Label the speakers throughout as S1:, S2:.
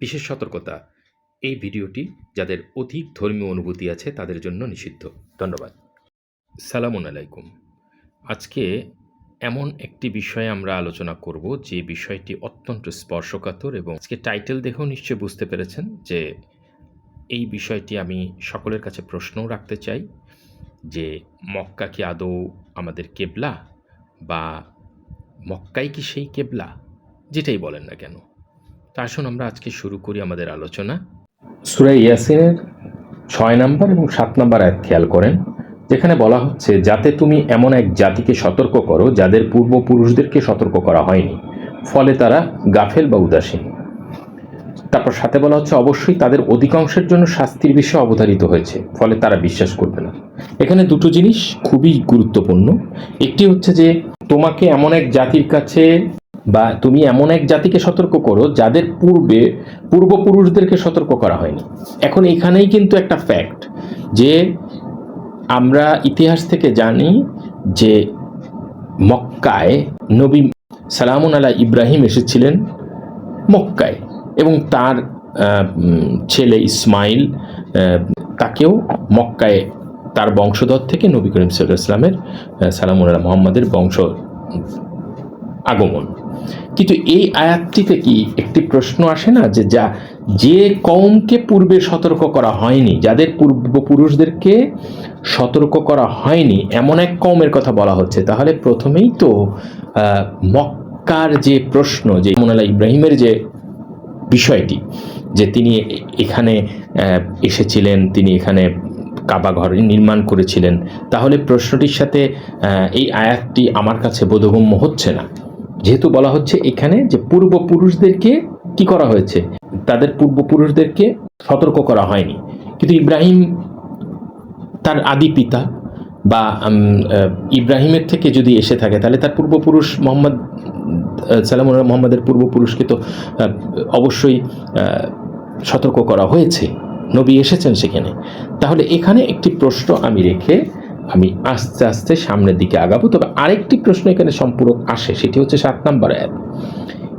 S1: বিশেষ সতর্কতা। এই ভিডিওটি যাদের অধিক ধর্মীয় অনুভূতি আছে তাদের জন্য নিষিদ্ধ। ধন্যবাদ। সালামুন আলাইকুম। আজকে এমন একটি বিষয়ে আমরা আলোচনা করব যে বিষয়টি অত্যন্ত স্পর্শকাতর এবং আজকে টাইটেল দেখেও নিশ্চয়ই বুঝতে পেরেছেন যে এই বিষয়টি আমি সকলের কাছে প্রশ্নও রাখতে চাই যে মক্কা কি আদৌ আমাদের কেবলা বা মক্কাই কি সেই কেবলা? যেটাই বলেন না কেন। তা আসুন আমরা আজকে শুরু করি আমাদের আলোচনা। সুরাই ইয়াসিনের ছয় নম্বর এবং সাত নম্বর আয়াত খেয়াল করেন, যেখানে বলা হচ্ছে, যাতে তুমি এমন এক জাতিকে সতর্ক করো, যাদের পূর্বপুরুষদেরকে সতর্ক করা হয়নি। ফলে তারা গাফেল বা উদাসীন। তারপর সাথে বলা হচ্ছে, অবশ্যই তাদের অধিকাংশের জন্য শাস্তির বিষয় অবধারিত হয়েছে, ফলে তারা বিশ্বাস করবে না। এখানে দুটো জিনিস খুবই গুরুত্বপূর্ণ। একটি হচ্ছে যে, তোমাকে এমন এক জাতির কাছে বা তুমি এমন এক জাতিকে সতর্ক করো যাদের পূর্বে পূর্বপুরুষদেরকে সতর্ক করা হয়নি। এখন এখানেই কিন্তু একটা ফ্যাক্ট যে আমরা ইতিহাস থেকে জানি যে মক্কায় নবী সালামুন আলা ইব্রাহিম এসেছিলেন মক্কায় এবং তার ছেলে ইসমাইল তাকেও মক্কায় তার বংশধর থেকে নবী করিম সাল্লাহ ইসলামের সালামুন আলা মোহাম্মদের বংশ আগমন। কিন্তু এই আয়াতটিতে কি একটি প্রশ্ন আসে না যে যা, যে কমকে পূর্বে সতর্ক করা হয়নি, যাদের পূর্বপুরুষদেরকে সতর্ক করা হয়নি, এমন এক কমের কথা বলা হচ্ছে। তাহলে প্রথমেই তো মক্কার যে প্রশ্ন, যে মোনালা ইব্রাহিমের যে বিষয়টি, যে তিনি এখানে এসেছিলেন, তিনি এখানে কাবা ঘর নির্মাণ করেছিলেন, তাহলে প্রশ্নটির সাথে এই আয়াতটি আমার কাছে বোধগম্য হচ্ছে না। যেহেতু বলা হচ্ছে এখানে যে পূর্বপুরুষদেরকে কি করা হয়েছে? তাদের পূর্বপুরুষদেরকে সতর্ক করা হয়নি। কিন্তু ইব্রাহিম তার আদি পিতা বা ইব্রাহিমের থেকে যদি এসে থাকে, তাহলে তার পূর্বপুরুষ মোহাম্মদ সালাম মোহাম্মদের পূর্বপুরুষকে তো অবশ্যই সতর্ক করা হয়েছে। নবী এসেছেন সেখানে। তাহলে এখানে একটি প্রশ্ন আমি রেখে আমি আস্তে আস্তে সামনের দিকে আগাবো। তবে আরেকটি প্রশ্ন এখানে সম্পূরক আসে, সেটি হচ্ছে সাত নম্বর অ্যাপ।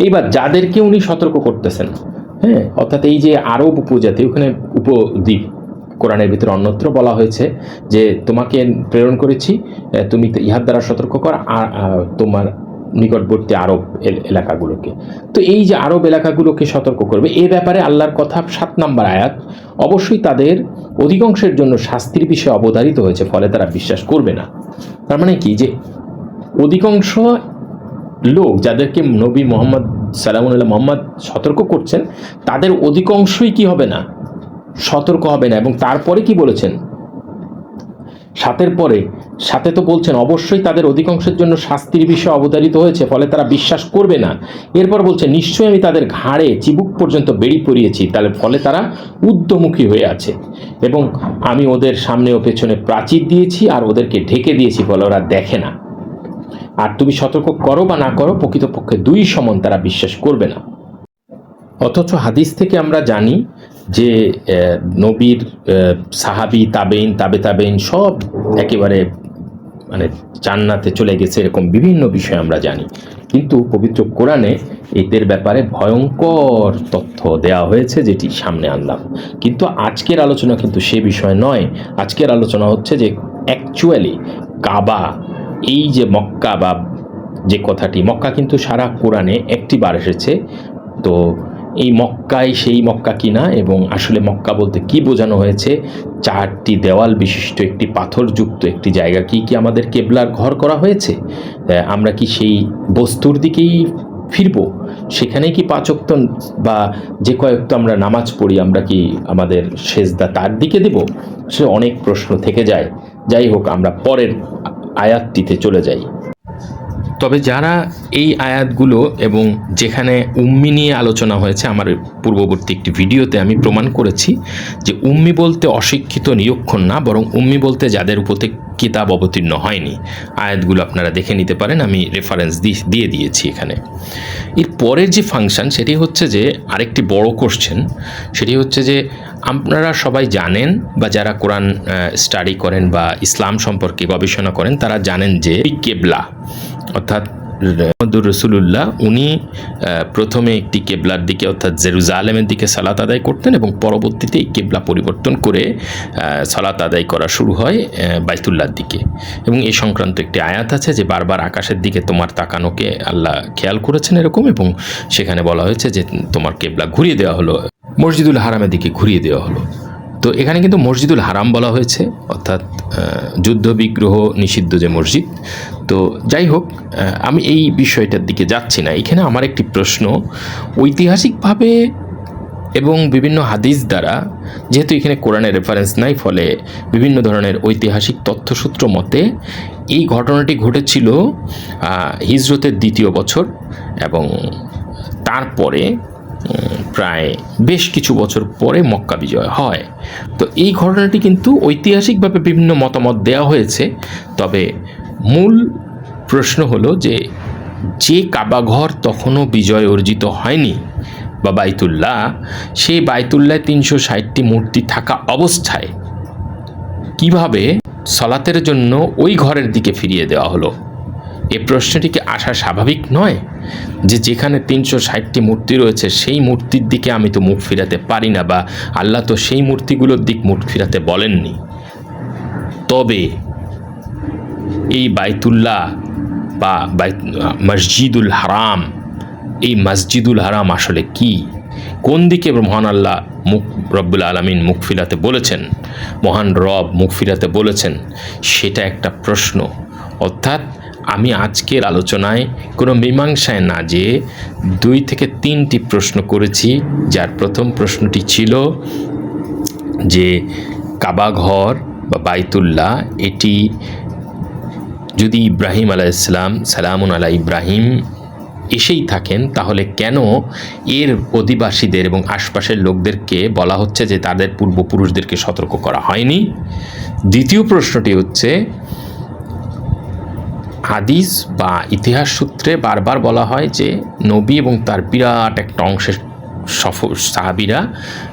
S1: এইবার যাদেরকে উনি সতর্ক করতেছেন হ্যাঁ অর্থাৎ এই যে আরব উপজাতি, ওখানে উপদ্বীপ, কোরআনের ভিতরে অন্যত্র বলা হয়েছে যে, তোমাকে প্রেরণ করেছি তুমি ইহার দ্বারা সতর্ক কর, আর তোমার নিকটবর্তী আরব এল- এলাকাগুলোকে। তো এই যে আরব এলাকাগুলোকে সতর্ক করবে, এ ব্যাপারে আল্লাহর কথা সাত নাম্বার আয়াত, অবশ্যই তাদের অধিকাংশের জন্য শাস্তির বিষয়ে অবধারিত হয়েছে, ফলে তারা বিশ্বাস করবে না। তার মানে কি? যে অধিকাংশ লোক যাদেরকে নবী মোহাম্মদ সালামুল্লাহ মোহাম্মদ সতর্ক করছেন, তাদের অধিকাংশই কি হবে না? সতর্ক হবে না। এবং তারপরে কি বলেছেন? সাতের পরে সাথে তো বলছেন, অবশ্যই তাদের অধিকাংশের জন্য শাস্তির বিষয় অবতারিত হয়েছে, ফলে তারা বিশ্বাস করবে না। এরপর বলছে, নিশ্চয়ই আমি তাদের ঘাড়ে চিবুক পর্যন্ত বেড়ি পরিয়েছি, তাহলে ফলে তারা উদ্যমুখী হয়ে আছে। এবং আমি ওদের সামনে ও পেছনে প্রাচীর দিয়েছি আর ওদেরকে ঢেকে দিয়েছি, ফলে ওরা দেখে না। আর তুমি সতর্ক করো বা না করো, প্রকৃতপক্ষে দুই সমান তারা বিশ্বাস করবে না। অথচ হাদিস থেকে আমরা জানি যে নবীর সাহাবি তাবেইন তাবে তাবেইন সব একেবারে মানে জান্নাতে চলে গেছে এরকম বিভিন্ন বিষয় আমরা জানি। কিন্তু পবিত্র কোরআনে এদের ব্যাপারে ভয়ঙ্কর তথ্য দেওয়া হয়েছে যেটি সামনে আনলাম। কিন্তু আজকের আলোচনা কিন্তু সে বিষয় নয়। আজকের আলোচনা হচ্ছে যে অ্যাকচুয়ালি কাবা, এই যে মক্কা বা যে কথাটি, মক্কা কিন্তু সারা কোরআনে একটি বার এসেছে। তো এই মক্কায় সেই মক্কা কিনা এবং আসলে মক্কা বলতে কি বোঝানো হয়েছে? চারটি দেওয়াল বিশিষ্ট একটি পাথরযুক্ত একটি জায়গা কি কি আমাদের কেবলার ঘর করা হয়েছে? আমরা কি সেই বস্তুর দিকেই ফিরব? সেখানে কি পাচক্ত বা যে কয়েকত আমরা নামাজ পড়ি, আমরা কি আমাদের সেজদা তার দিকে দেব? সে অনেক প্রশ্ন থেকে যায়। যাই হোক, আমরা পরের আয়াতটিতে চলে যাই। তবে যারা এই আয়াতগুলো এবং যেখানে উম্মি নিয়ে আলোচনা হয়েছে, আমার পূর্ববর্তী একটি ভিডিওতে আমি প্রমাণ করেছি যে উম্মি বলতে অশিক্ষিত নিরক্ষণ না, বরং উম্মি বলতে যাদের উপরে কিতাব অবতীর্ণ হয়নি। আয়াতগুলো আপনারা দেখে নিতে পারেন, আমি রেফারেন্স দিয়ে দিয়েছি এখানে। এর পরের যে ফাংশন সেটি হচ্ছে যে আরেকটি বড় কোশ্চেন সেটি হচ্ছে যে আপনারা সবাই জানেন বা যারা কোরআন স্টাডি করেন বা ইসলাম সম্পর্কে গবেষণা করেন, তারা জানেন যে কেবলা অর্থাৎ, মোহাম্মদুর রসুল্লাহ উনি প্রথমে একটি কেবলার দিকে, অর্থাৎ জেরুজালেমের দিকে সালাত আদায় করতেন এবং পরবর্তীতে এই কেবলা পরিবর্তন করে সালাত আদায় করা শুরু হয় বাইতুল্লার দিকে। এবং এই সংক্রান্ত একটি আয়াত আছে যে, বারবার আকাশের দিকে তোমার তাকানোকে আল্লাহ খেয়াল করেছেন এরকম এবং সেখানে বলা হয়েছে যে, তোমার কেবলা ঘুরিয়ে দেওয়া হলো, মসজিদুল হারামের দিকে ঘুরিয়ে দেওয়া হলো। তো এখানে কিন্তু মসজিদুল হারাম বলা হয়েছে, অর্থাৎ যুদ্ধ বিগ্রহ নিষিদ্ধ যে মসজিদ। তো যাই হোক আমি এই বিষয়টার দিকে যাচ্ছি না। এখানে আমার একটি প্রশ্ন, ঐতিহাসিকভাবে এবং বিভিন্ন হাদিস দ্বারা, যেহেতু এখানে কোরআনের রেফারেন্স নাই, ফলে বিভিন্ন ধরনের ঐতিহাসিক তথ্যসূত্র মতে, এই ঘটনাটি ঘটেছিল হিজরতের দ্বিতীয় বছর এবং তারপরে প্রায় বেশ কিছু বছর পরে মক্কা বিজয় হয়। তো এই ঘটনাটি কিন্তু ঐতিহাসিকভাবে বিভিন্ন মতামত দেওয়া হয়েছে। তবে মূল প্রশ্ন হলো যে যে কাবাঘর তখনও বিজয় অর্জিত হয়নি, বা বাইতুল্লাহ, সেই বাইতুল্লায় তিনশো ষাটটি মূর্তি থাকা অবস্থায় কীভাবে সলাতের জন্য ওই ঘরের দিকে ফিরিয়ে দেওয়া হলো? এ প্রশ্নটি কি আসা স্বাভাবিক নয় যে যেখানে তিনশো ষাটটি মূর্তি রয়েছে সেই মূর্তির দিকে আমি তো মুখ ফিরাতে পারি না বা আল্লাহ তো সেই মূর্তিগুলোর দিক মুখ ফিরাতে বলেননি? তবে এই বাইতুল্লাহ বা বাই, মসজিদুল হারাম, এই মসজিদুল হারাম আসলে কি? কোন দিকে মহান আল্লাহ মুখ, রব্বুল আলমিন মুখ ফিরাতে বলেছেন? মহান রব মুখ ফিরাতে বলেছেন। সেটা একটা প্রশ্ন। অর্থাৎ আমি আজকের আলোচনায় কোনো মীমাংসায় না যে দুই থেকে তিনটি প্রশ্ন করেছি। যার প্রথম প্রশ্নটি ছিল যে কাবাঘর বা বাইতুল্লাহ, এটি যদি ইব্রাহিম আলাইসলাম সালামুন আলা ইব্রাহিম এসেই থাকেন, তাহলে কেন এর অধিবাসীদের এবং আশপাশের লোকদেরকে বলা হচ্ছে যে তাদের পূর্বপুরুষদেরকে সতর্ক করা হয়নি? দ্বিতীয় প্রশ্নটি হচ্ছে হাদিস বা ইতিহাস সূত্রে বারবার বলা হয় যে নবী এবং তার বিরাট একটা অংশের সফর সাহাবিরা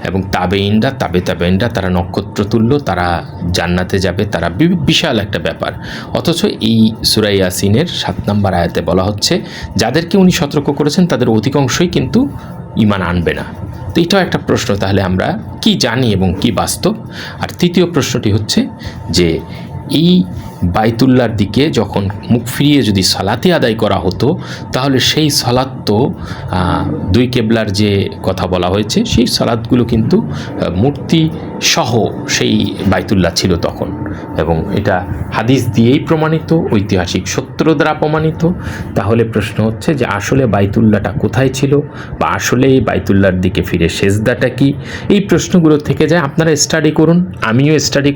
S1: এবং তাবেইনরা তাবে তাবেইনরা তারা নক্ষত্র তুল্য, তারা জান্নাতে যাবে, তারা বিশাল একটা ব্যাপার। অথচ এই সুরাই ইয়াসিনের সাত নম্বর আয়াতে বলা হচ্ছে, যাদেরকে উনি সতর্ক করেছেন, তাদের অধিকাংশই কিন্তু ইমান আনবে না। তো এটাও একটা প্রশ্ন, তাহলে আমরা কি জানি এবং কি বাস্তব? আর তৃতীয় প্রশ্নটি হচ্ছে যে এই বাইতুল্লার দিকে যখন মুখ ফিরিয়ে যদি সালাতে আদায় করা হতো, তাহলে সেই সালাত তো দুই কেবলার যে কথা বলা হয়েছে, সেই সালাদগুলো কিন্তু মূর্তি সহ সেই বাইতুল্লাহ ছিল তখন। এবং এটা হাদিস দিয়েই প্রমাণিত, ঐতিহাসিক সত্য দ্বারা প্রমাণিত। তাহলে প্রশ্ন হচ্ছে যে আসলে বাইতুল্লাহটা কোথায় ছিল বা আসলে এই বাইতুল্লার দিকে ফিরে সেজদাটা কি? এই প্রশ্নগুলো থেকে যায়, আপনারা স্টাডি করুন, আমিও স্টাডি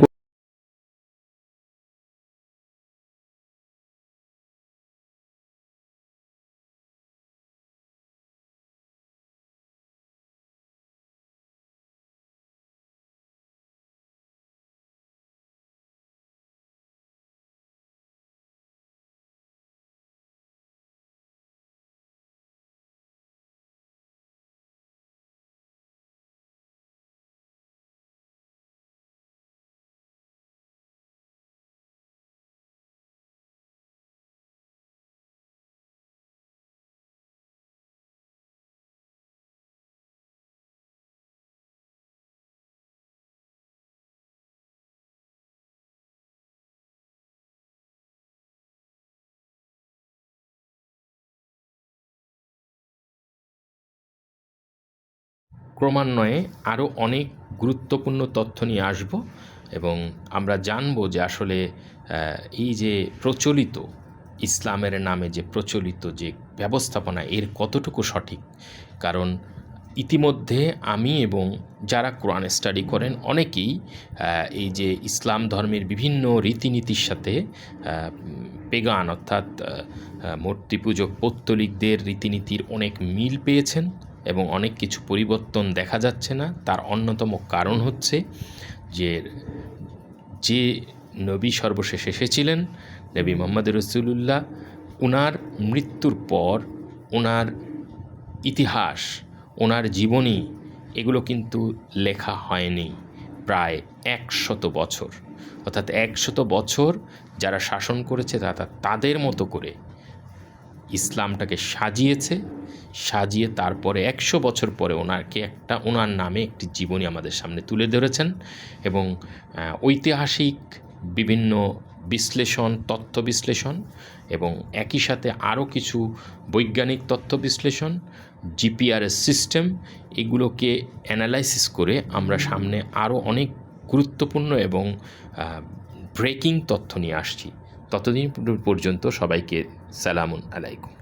S1: ক্রমান্বয়ে আরও অনেক গুরুত্বপূর্ণ তথ্য নিয়ে আসব এবং আমরা জানব যে আসলে এই যে প্রচলিত ইসলামের নামে যে প্রচলিত যে ব্যবস্থাপনা, এর কতটুকু সঠিক? কারণ ইতিমধ্যে আমি এবং যারা কোরআন স্টাডি করেন অনেকেই এই যে ইসলাম ধর্মের বিভিন্ন রীতিনীতির সাথে পেগান অর্থাৎ মূর্তি পূজক পৌত্তলিকদের রীতিনীতির অনেক মিল পেয়েছেন। এবং অনেক কিছু পরিবর্তন দেখা যাচ্ছে না। তার অন্যতম কারণ হচ্ছে যে যে নবী সর্বশেষ এসেছিলেন, নবী মোহাম্মদ রসুল্লাহ ওনার মৃত্যুর পর ওনার ইতিহাস ওনার জীবনী, এগুলো কিন্তু লেখা হয়নি প্রায় একশত বছর। অর্থাৎ একশত বছর যারা শাসন করেছে তারা তাদের মতো করে ইসলামটাকে সাজিয়েছে, সাজিয়ে তারপরে একশো বছর পরে ওনাকে একটা, ওনার নামে একটি জীবনী আমাদের সামনে তুলে ধরেছেন এবং ঐতিহাসিক বিভিন্ন বিশ্লেষণ, তথ্য বিশ্লেষণ এবং একই সাথে আরও কিছু বৈজ্ঞানিক তথ্য বিশ্লেষণ, জিপিআরএস সিস্টেম এগুলোকে অ্যানালাইসিস করে আমরা সামনে আরও অনেক গুরুত্বপূর্ণ এবং ব্রেকিং তথ্য নিয়ে আসছি। ততদিন পর্যন্ত সবাইকে সালামুন আলাইকুম।